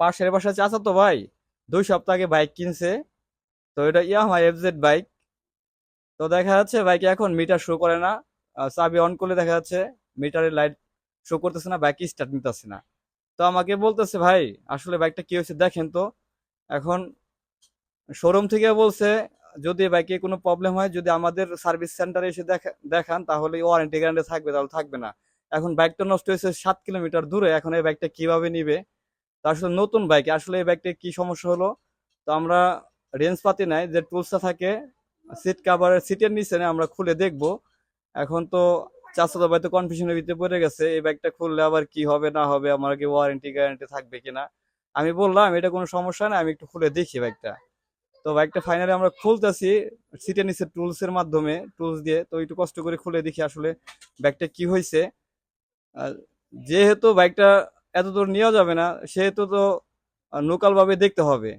পাশের বাসা চাচা তো ভাই, দুই সপ্তাহ আগে বাইক কিনছে। তো এটা ইয়ামা এফজেড বাইক তো দেখা যাচ্ছে বাইকে এখন মিটার শো করে না। চাবি অন করলে দেখা যাচ্ছে মিটারের লাইট শো করতেছে না বাইক স্টার্ট নিতেছে না। তো আমাকে বলতেছে, ভাই, আসলে বাইকটা কি হয়েছে দেখেন তো। এখন শোরুম থেকে বলছে, যদি বাইকে কোনো প্রবলেম হয়, যদি আমাদের সার্ভিস সেন্টারে এসে দেখা- দেখান, তাহলে ওয়ারেন্টি গ্যারান্টি থাকবে, তাহলে থাকবে না। এখন বাইকটা নষ্ট হয়েছে সাত কিলোমিটার দূরে, এখন এই বাইকটা কীভাবে নিবে? আসলে নতুন বাইক আসলে এই বাইকটা কি সমস্যা হলো? তো আমরা রেঞ্জ পাতি নাই, যে টুলসটা থাকে সিট কাভারের সিটের নিচে আমরা খুলে দেখব। এখন তো চাচাতো ভাই তো কনফিউশনের ভিতরে পড়ে গেছে, এই বাইকটা খুললে আবার কি হবে, না হবে, আমার কি ওয়ারেন্টি গ্যারেন্টি থাকবে কিনা? আমি বললাম, এটা কোনো সমস্যা না আমি একটু খুলে দেখি বাইকটা তো বাইকটা ফাইনালি আমরা খুলতেছি সিটের নিচে টুলসের মাধ্যমে টুলস দিয়ে। তো একটু কষ্ট করে খুলে দেখি আসলে বাইকটা কি হয়েছে যেহেতু বাইকটা এত দূর নেওয়া যাবে না, সেহেতু তো লোকাল ভাবে দেখতে হবে।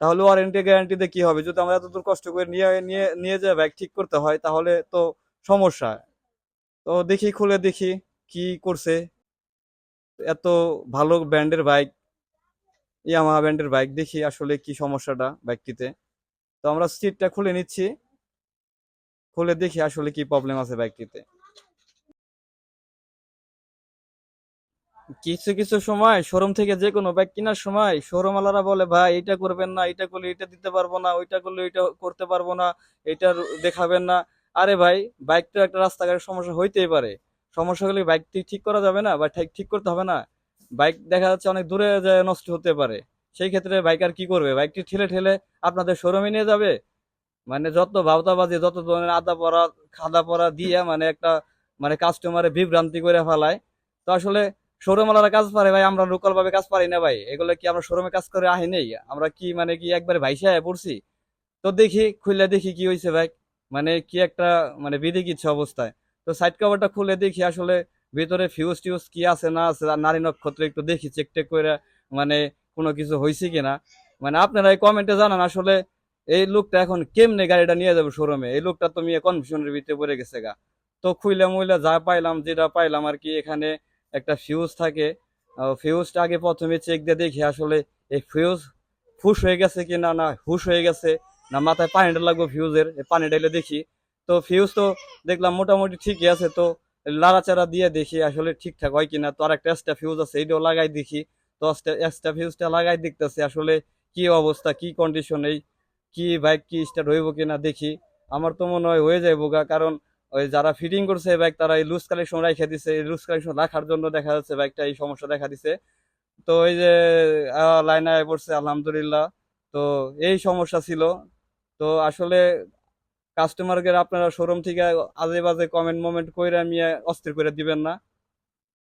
তাহলে ওয়ারেন্টি গ্যারান্টিতে কি হবে? যদি আমরা এত দূর কষ্ট করে নিয়ে নিয়ে নিয়ে যাই বাইক ঠিক করতে হয়, তাহলে তো সমস্যা। তো দেখি, খুলে দেখি কি করছে। এত ভালো ব্র্যান্ডের বাইক ইয়ামাহা ব্র্যান্ডের বাইক দেখি আসলে কি সমস্যাটা বাইকটিতে তো আমরা সিটটা খুলে নিচ্ছি। খুলে দেখি আসলে কি প্রবলেম আছে বাইকটিতে কিছু কিছু সময় শোরুম থেকে যে কোনো বাইক কেনার সময় শোরুম ওয়ালারা বলে, ভাই এটা করবেন না এটা করলে এটা দিতে পারব না, ওইটা করলে এটা করতে পারব না এটা দেখাবেন না। আরে ভাই বাইক তো একটা রাস্তাঘাটের সমস্যা হইতেই পারে। সমস্যা হলে বাইকটি ঠিক করা যাবে না বা ঠিক ঠিক করতে হবে না। বাইক দেখা যাচ্ছে অনেক দূরে যায়, নষ্ট হতে পারে। সেই ক্ষেত্রে বাইক আর কি করবে? বাইকটি ঠেলে ঠেলে আপনাদের শোরুমে নিয়ে যাবে। মানে যত ভাওতাবাজি, যত ধরনের আদা পড়া খাদা পড়া দিয়ে মানে একটা মানে কাস্টমারে বিভ্রান্তি করে ফেলায়। তো আসলে শোরুম ওয়ালারা কাজ পারে ভাই, আমরা লোকাল ভাবে কাজ পারি না, ভাই। এগুলো কি আমরা শোরুমে কাজ করে আহি নেই? আমরা কি মানে কি একবারে ভাইসা পড়ছি? তো দেখি খুলে দেখি কি হয়েছে ভাই। মানে কি একটা মানে বিধি কিচ্ছে অবস্থায়। তো সাইড কভারটা খুলে দেখি, আসলে ভিতরে ফিউজ টিউজ কি আছে, না আছে নারী নক্ষত্র একটু দেখি চেক টেক করে মানে কোনো কিছু হয়েছে কিনা। মানে আপনারা এই কমেন্টে জানান, আসলে এই লোকটা এখন কেমনে গাড়িটা নিয়ে যাবে শোরুমে? এই লোকটা তো মেয়ে কনফিউশনের ভিতরে পড়ে গেছে গা। তো খুইলা মুইলা যা পাইলাম, যেটা পাইলাম আর কি, এখানে একটা ফিউজ থাকে। ফিউজটা আগে প্রথমে চেক দিয়ে দেখি আসলে এই ফিউজ ফুস হয়ে গেছে কি না না হুশ হয়ে গেছে, না মাথায় পানিটা লাগবে ফিউজের পানি ঢেলে দেখি। তো ফিউজ তো দেখলাম মোটামুটি ঠিকই আছে, তো লাড়াচাড়া দিয়ে দেখি আসলে ঠিকঠাক হয় কিনা তো আর একটা এক্সট্রা ফিউজ আছে, এইটাও লাগাই দেখি। তো এক্সট্রা ফিউজটা লাগাই দেখতেছি আসলে কি অবস্থা, কি কন্ডিশন এই কি বাইক কি স্টার্ট হইব কিনা দেখি। আমার তো মনে হয় হয়ে যাইব কারণ ওই যারা ফিটিং করছে বাইক তারা এই লুজ কালেকশন রাখা দিছে। এই লুজ কালেকশন রাখার জন্য দেখা যাচ্ছে বাইকটা এই সমস্যা দেখা দিছে। তো এই যে লাইন আয় পড়ছে, আলহামদুলিল্লাহ। তো এই সমস্যা ছিল। তো আসলে কাস্টমারকে আপনারা শোরুম থেকে আজে বাজে কমেন্ট মোমেন্ট কইরা নিয়ে অস্থির করে দিবেন না।